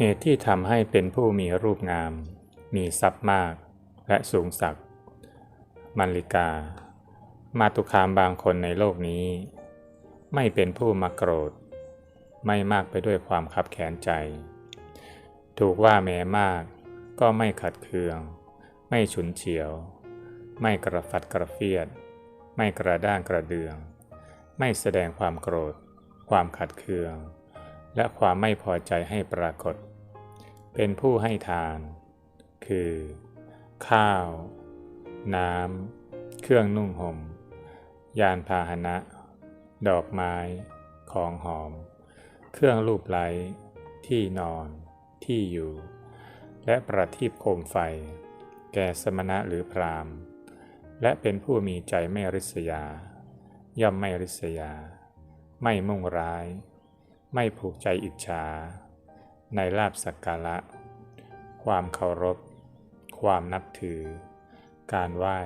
เหตุที่ทำให้เป็นผู้มีรูปงาม มีทรัพย์มากและสูงสักดิ์มัลลิกา มาตุคามบางคนในโลกนี้ ไม่เป็นผู้มาโกรธ ไม่มากไปด้วยความขับแค้นใจ ถูกว่าแม้มากก็ไม่ขัดเคือง ไม่ฉุนเฉียว ไม่กระฟัดกระเฟียด ไม่กระด้างกระเดือง ไม่แสดงความโกรธ ความขัดเคือง และความไม่พอใจให้ปรากฏ เป็นผู้ให้ทาน คือ ข้าว น้ำ เครื่องนุ่งหม่ม ยานพาหนะ ดอกไม้ ของหอม เครื่องลูบไล้ ที่นอน ที่อยู่ และประทีปโคมไฟ แก่สมณะหรือพรามณ์และเป็นผู้มีใจไม่ริษยา ย่อมไม่ริษยา ไม่มุ่งร้าย ไม่ผูกใจอิจฉา ในลาบสักการะ ความเคารพ ความนับถือ การไหว้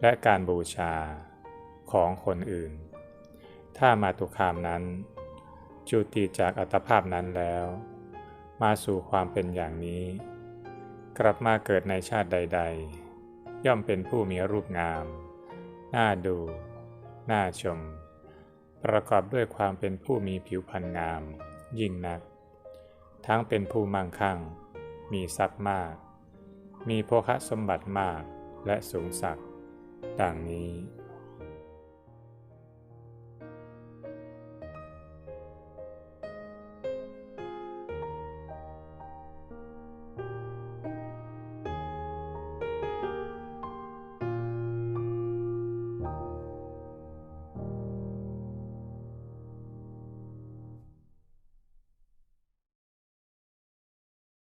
และการบูชาของคนอื่น ถ้ามาตุคามนั้น จุติจากอัตภาพนั้นแล้ว มาสู่ความเป็นอย่างนี้ กลับมาเกิดในชาติใด ๆ ย่อมเป็นผู้มีรูปงาม น่าดู น่าชม ประกอบด้วยความเป็นผู้มีผิวพรรณงาม ยิ่งนัก ทั้งเป็นผู้มั่งคั่ง มีทรัพย์มาก มีโภคสมบัติมากและสูงสักดังนี้